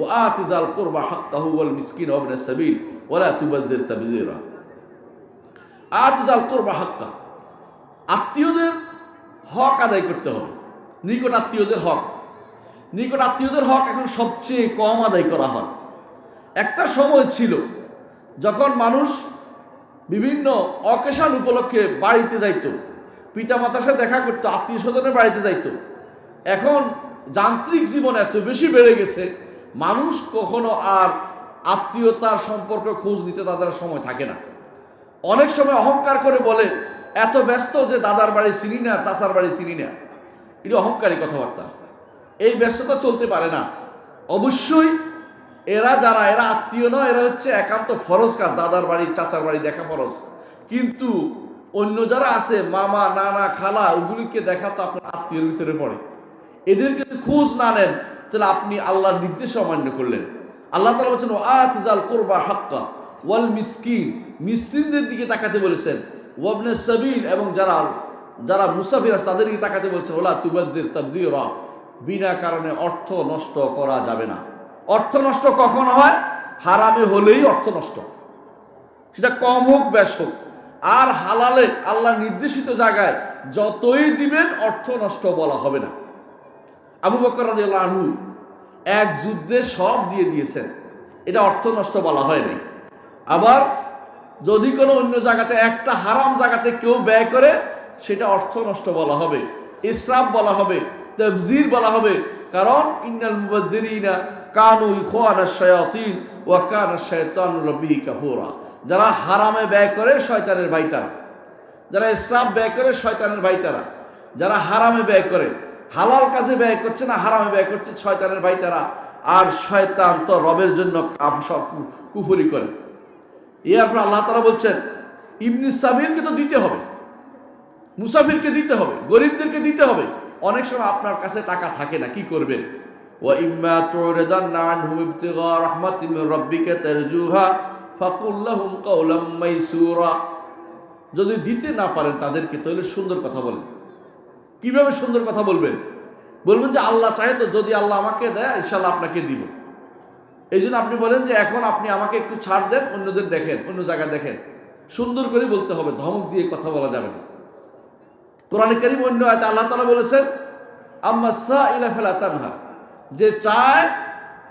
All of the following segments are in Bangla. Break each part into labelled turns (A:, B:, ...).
A: ও আতিজাল কোরবা হাক্কাহু ওয়াল মিসকিন ওয়াবনে সাবিল, ওয়ালা তুবাদ্দির তাবযীরা আতিজাল কোরবা হাক্কা, আত্মীয়দের হক আদায় করতে হবে। নিকট আত্মীয়দের হক। নিকট আত্মীয়দের হক এখন সবচেয়ে কম আদায় করা হয়। একটা সময় ছিল যখন মানুষ বিভিন্ন অকেশান উপলক্ষে বাড়িতে যাইতো পিতা মাতার সাথে দেখা করতো, আত্মীয় স্বজনের বাড়িতে যাইতো। এখন যান্ত্রিক জীবন এত বেশি বেড়ে গেছে মানুষ কখনো আর আত্মীয়তার সম্পর্ক খোঁজ নিতে তাদের সময় থাকে না। অনেক সময় অহংকার করে বলে, এত ব্যস্ত যে দাদার বাড়ি চিনি না, চাচার বাড়ি চিনি না। এটা অহংকারী কথাবার্তা। এই ব্যস্ততা চলতে পারে না। অবশ্যই এরা যারা, এরা আত্মীয় নয়, এরা হচ্ছে একান্ত ফরজ কাজ দাদার বাড়ি, চাচার বাড়ি দেখা ফরজ। কিন্তু অন্য যারা আছে, মামা, নানা, খালা, ওগুলিকে দেখা তো আপনার আত্মীয়ের ভিতরে পড়ে। এদেরকে খোঁজ না নেন তাহলে আপনি আল্লাহর নির্দেশ অমান্য করলেন। আল্লাহ তালা বলছেন আতিজাল কোরবা হাক্কা ওয়াল মিসকিন। মিসকিনদের দিকে তাকাতে বলেছেন, ওয়াবনে সাবিল। এবং যারা যারা মুসাফির আছে তাদেরকে তাকাতে বলছেন, ওলা তুবাদ্দির তাবদিরা। বিনা কারণে অর্থ নষ্ট করা যাবে না। অর্থ নষ্ট কখন হয়? হারামে হলেই অর্থ নষ্ট। সেটা কম হোক ব্যাস হোক। আর হালালে আল্লাহ নির্দেশিত জায়গায় যতই দিবেন, অর্থ নষ্ট বলা হবে না। আবু বকর রাদিয়াল্লাহু আনহু এক যুদ্ধে সব দিয়ে দিয়েছেন। এটা অর্থ নষ্ট বলা হয়নি আবার যদি কোনো অন্য জায়গাতে, একটা হারাম জায়গাতে কেউ ব্যয় করে, সেটা অর্থ নষ্ট বলা হবে, ইসরাফ বলা হবে তবজির বলা হবে। কারণ, ইন্নাল মুবাদ্দিরিনা কানু ইখওয়ানা শায়াতিন ওয়া কানা শায়তানু রাব্বিহি কাফুরা। যারা হারামে ব্যয় করে, শয়তানের ভাই তারা যারা ইসরাফ ব্যয় করে, শয়তানের ভাই তারা যারা হারামে ব্যয় করে হালাল কাজে ব্যয় করছে না হারামে ব্যয় করছে, শয়তানের ভাই তারা আর শয়তান তো রবের জন্য সব কুফুরি করে। এরপর আল্লাহ তারা বলছেন, ইবনি সাবিরকে তো দিতে হবে, মুসাফিরকে দিতে হবে, গরিবদেরকে দিতে হবে। অনেক সময় আপনার কাছে টাকা থাকে না, কি করবে ও ইম্মা তুরিদান আনহুম ইবতিগা রাহমাতিন মির রাব্বিকা তারজুহা ফাকুল লাহুম কাওলাম মাইসুরা। যদি দিতে না পারেন তাদেরকে, তাহলে সুন্দর কথা বলেন। কীভাবে সুন্দর কথা বলবেন? বলবেন যে আল্লাহ চাহে তো যদি আল্লাহ আমাকে দেয় ইনশাল্লাহ আপনাকে দিব। এই জন্য আপনি বলেন যে এখন আপনি আমাকে একটু ছাড় দেন, অন্যদের দেখেন, অন্য জায়গায় দেখেন। সুন্দর করে বলতে হবে, ধমক দিয়ে কথা বলা যাবে না। কোরআন করিম অন্য আয়তে আল্লাহ তালা বলেছেন, আম্মা সা ইলা তানহা। যে চায়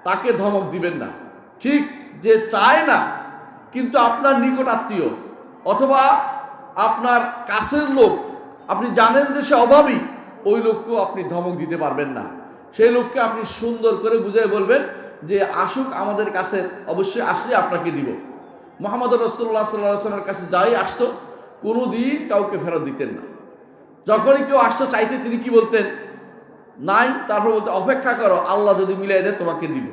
A: তাকে ধমক দিবেন না। ঠিক যে চায় না, কিন্তু আপনার নিকট আত্মীয় অথবা আপনার কাছের লোক, আপনি জানেন যে সে অভাবী ওই লোককেও আপনি ধমক দিতে পারবেন না। সেই লোককে আপনি সুন্দর করে বুঝিয়ে বলবেন যে, আসুক আমাদের কাছে, অবশ্যই আসলে আপনাকে দিব। মোহাম্মদ রসুল্লাহ সাল্লাহ সাল্লামের কাছে যাই আসতো কোনো দিন কাউকে ফেরত দিতেন না। যখনই কেউ আসতো চাইতে, তিনি কি বলতেন? নাই, তারপর বলতে, অপেক্ষা করো, আল্লাহ যদি মিলাই দেয়, তোমাকে দিব।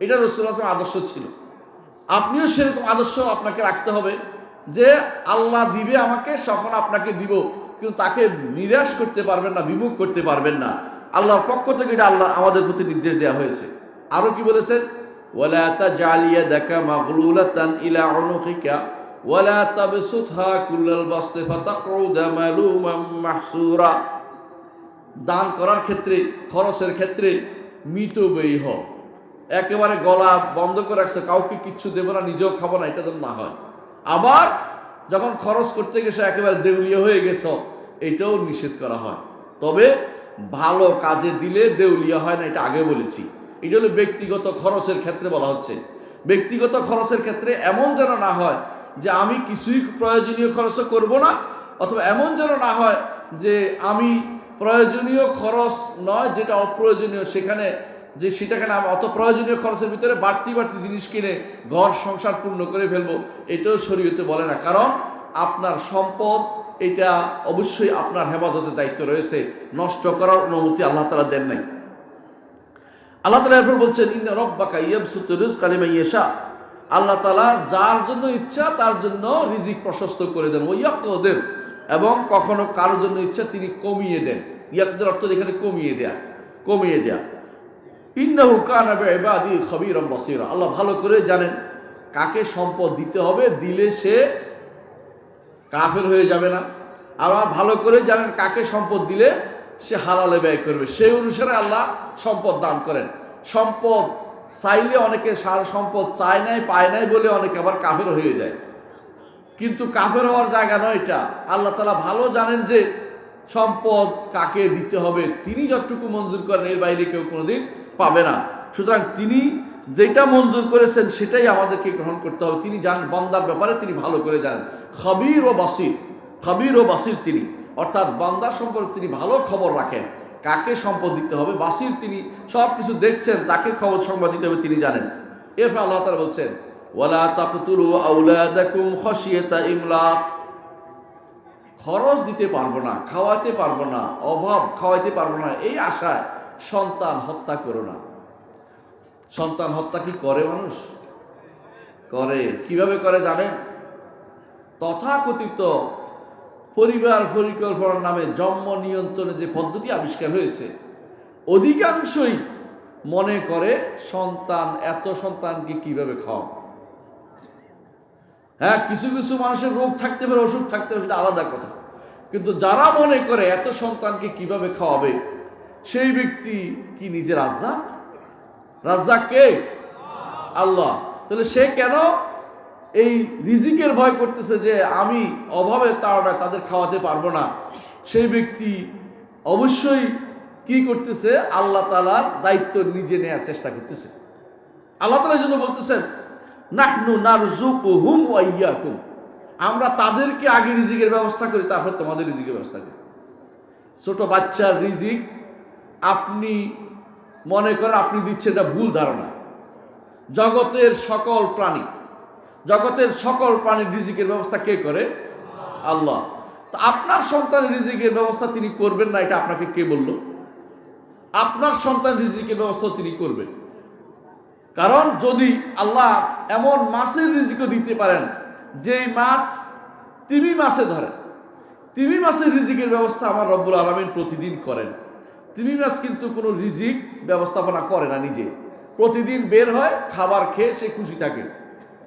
A: এটা রসুল্লাহ আসলামের আদর্শ ছিল। আপনিও সেরকম আদর্শ আপনাকে রাখতে হবে যে, আল্লাহ দিবে আমাকে তখন আপনাকে দিব। কিন্তু তাকে নিরাশ করতে পারবেন না, বিমুখ করতে পারবেন না। আল্লাহর পক্ষ থেকে এটা আল্লাহ আমাদের প্রতি নির্দেশ দেওয়া হয়েছে। আরও কি বলেছেন? ওয়ালা তাজালিয়া দেখা মাগলুলাতান ইলা উনুকিকা, ওয়ালা কুল্লাল বাসতি ফাতাকুদা মাহসুরা। দান করার ক্ষেত্রে, খরচের ক্ষেত্রে মৃত ব্যয়ী হও। একেবারে গলা বন্ধ করে রাখছে, কাউকে কিচ্ছু দেবো না, নিজেও খাব না, এটা যেন না হয়। আবার যখন খরচ করতে গেছে একেবারে দেউলিয়া হয়ে গেছ, এটাও নিষেধ করা হয়। তবে ভালো কাজে দিলে দেউলিয়া হয় না, এটা আগে বলেছি। এটা হলো ব্যক্তিগত খরচের ক্ষেত্রে বলা হচ্ছে। ব্যক্তিগত খরচের ক্ষেত্রে এমন যেন না হয় যে আমি কিছুই প্রয়োজনীয় খরচ করব না, অথবা এমন যেন না হয় যে আমি প্রয়োজনীয় খরচ নয় যেটা অপ্রয়োজনীয়, সেখানে যে সেটাখানে আমি অত প্রয়োজনীয় খরচের ভিতরে বাড়তি বাড়তি জিনিস কিনে ঘর সংসার পূর্ণ করে ফেলব, এটাও শরীয়তে বলে না। কারণ আপনার সম্পদ, এটা অবশ্যই আপনার হেফাজতের দায়িত্ব রয়েছে। নষ্ট করার অনুমতি আল্লাহ তালা দেন নাই। আল্লাহ তালা এরপর বলছেন, ইন্না রব্বাকা ইয়াবসুতু রিজকা লিমান ইয়াশা। আল্লাহ তালা যার জন্য ইচ্ছা, তার জন্য রিজিক প্রশস্ত করে দেন। ওয়াক্তদের এবং কখনো কারোর জন্য ইচ্ছা তিনি কমিয়ে দেন। ইয়াকদের অর্থ এখানে কমিয়ে দেয়া কমিয়ে দেয়া। ইন্নাহু কানা বিইবাদি খবীরাম বসীরা। আল্লাহ ভালো করে জানেন কাকে সম্পদ দিতে হবে, দিলে সে কাফের হয়ে যাবে না। আবার ভালো করে জানেন কাকে সম্পদ দিলে সে হালালে ব্যয় করবে। সেই অনুসারে আল্লাহ সম্পদ দান করেন। সম্পদ চাইলে অনেকে সার সম্পদ চায় নাই, পায় নাই বলে অনেকে আবার কাফের হয়ে যায়। কিন্তু কাফের হওয়ার জায়গা নয় এটা। আল্লাহ তালা ভালো জানেন যে সম্পদ কাকে দিতে হবে। তিনি যতটুকু মঞ্জুর করেন, এর বাইরে কেউ কোনোদিন পাবে না। সুতরাং তিনি যেটা মঞ্জুর করেছেন, সেটাই আমাদেরকে গ্রহণ করতে হবে। তিনি জান বন্দার ব্যাপারে তিনি ভালো করে জানেন খবির ও বাসির, খবির ও বাসির তিনি। অর্থাৎ বান্দার সম্পর্কে তিনি ভালো খবর রাখেন। কাকে সম্পদ দিতে হবে? বাসির তিনি সব কিছু দেখছেন, তাকে খবর সংবাদ দিতে হবে, তিনি জানেন। এরপর আল্লাহ তালা বলছেন, ওয়ালা তাকতুলু আউলাদাকুম খরচ দিতে পারব না খাওয়াতে পারব না, অভাব খাওয়াইতে পারব না, এই আশায় সন্তান হত্যা করো না। সন্তান হত্যা কি করে মানুষ? করে। কীভাবে করে জানেন? তথাকথিত পরিবার পরিকল্পনার নামে জন্ম নিয়ন্ত্রণে যে পদ্ধতি আবিষ্কার হয়েছে, অধিকাংশই মনে করে সন্তান, এত সন্তানকে কীভাবে খাওয়া হ্যাঁ কিছু কিছু মানুষের রোগ থাকতে পারে, অসুখ থাকতে পারে, সেটা আলাদা কথা। কিন্তু যারা মনে করে এত সন্তানকে কীভাবে খাওয়াবে, সেই ব্যক্তি কি নিজের রাজ্জাক রাজ্জাক কে আল্লাহ। তাহলে সে কেন এই রিজিকের ভয় করতেছে যে আমি অভাবের তাড়না তাদের খাওয়াতে পারব না? সেই ব্যক্তি অবশ্যই কি করতেছে? আল্লাহ তালার দায়িত্ব নিজে নেয়ার চেষ্টা করতেছে। আল্লাহ তালার জন্য বলতেছেন, নাহনু নারজুকু হুম ওয়াইয়াকুম আমরা তাদেরকে আগে রিজিকের ব্যবস্থা করি, তারপর তোমাদের রিজিকের ব্যবস্থা করি। ছোট বাচ্চার রিজিক আপনি মনে করেন আপনি দিচ্ছেন এটা ভুল ধারণা। জগতের সকল প্রাণী, জগতের সকল প্রাণীর রিজিকের ব্যবস্থা কে করে? আল্লাহ। তো আপনার সন্তানের রিজিকের ব্যবস্থা তিনি করবেন না, এটা আপনাকে কে বলল? আপনার সন্তান রিজিকের ব্যবস্থা তিনি করবেন। কারণ যদি আল্লাহ এমন মাছের রিজিকও দিতে পারেন, যেই মাছ তিমি মাছে ধরেন তিমি মাছের রিজিকের ব্যবস্থা আমার রব্বুল আলমিন প্রতিদিন করেন। তিমি মাছ কিন্তু কোনো রিজিক ব্যবস্থাপনা করে না নিজে। প্রতিদিন বের হয়, খাবার খেয়ে সে খুশি থাকে।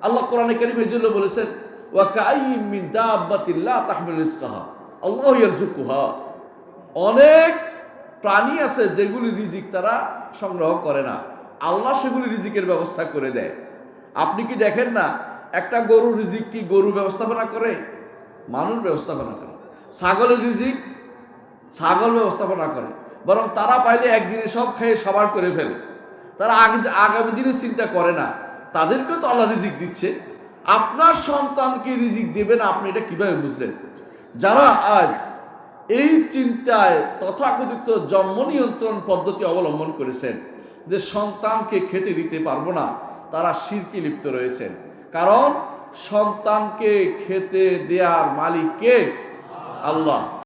A: আল্লাহ কোরআনে কারিম এই জন্য বলেছেন অনেক প্রাণী আছে যেগুলি রিজিক তারা সংগ্রহ করে না। আল্লাহ সেগুলি রিজিকের ব্যবস্থা করে দেয়। আপনি কি দেখেন না, একটা গরু রিজিক কি গরু ব্যবস্থাপনা করে? মানুষ ব্যবস্থাপনা করে। ছাগলের রিজিক ছাগল ব্যবস্থাপনা করে। বরং তারা পাইলে একদিনে সব খেয়ে সবার করে ফেলে। তারা আগ- আগামী দিনে চিন্তা করে না। তাদেরকেও তো আল্লাহ রিজিক দিচ্ছে। আপনার সন্তানকে রিজিক দেবেন আপনি এটা কীভাবে বুঝলেন? যারা আজ এই চিন্তায় তথাকথিত জন্ম নিয়ন্ত্রণ পদ্ধতি অবলম্বন করেছেন যে সন্তানকে খেতে দিতে পারব না, তারা শিরকি লিপ্ত রয়েছেন। কারণ সন্তানকে খেতে দেওয়ার মালিককে আল্লাহ।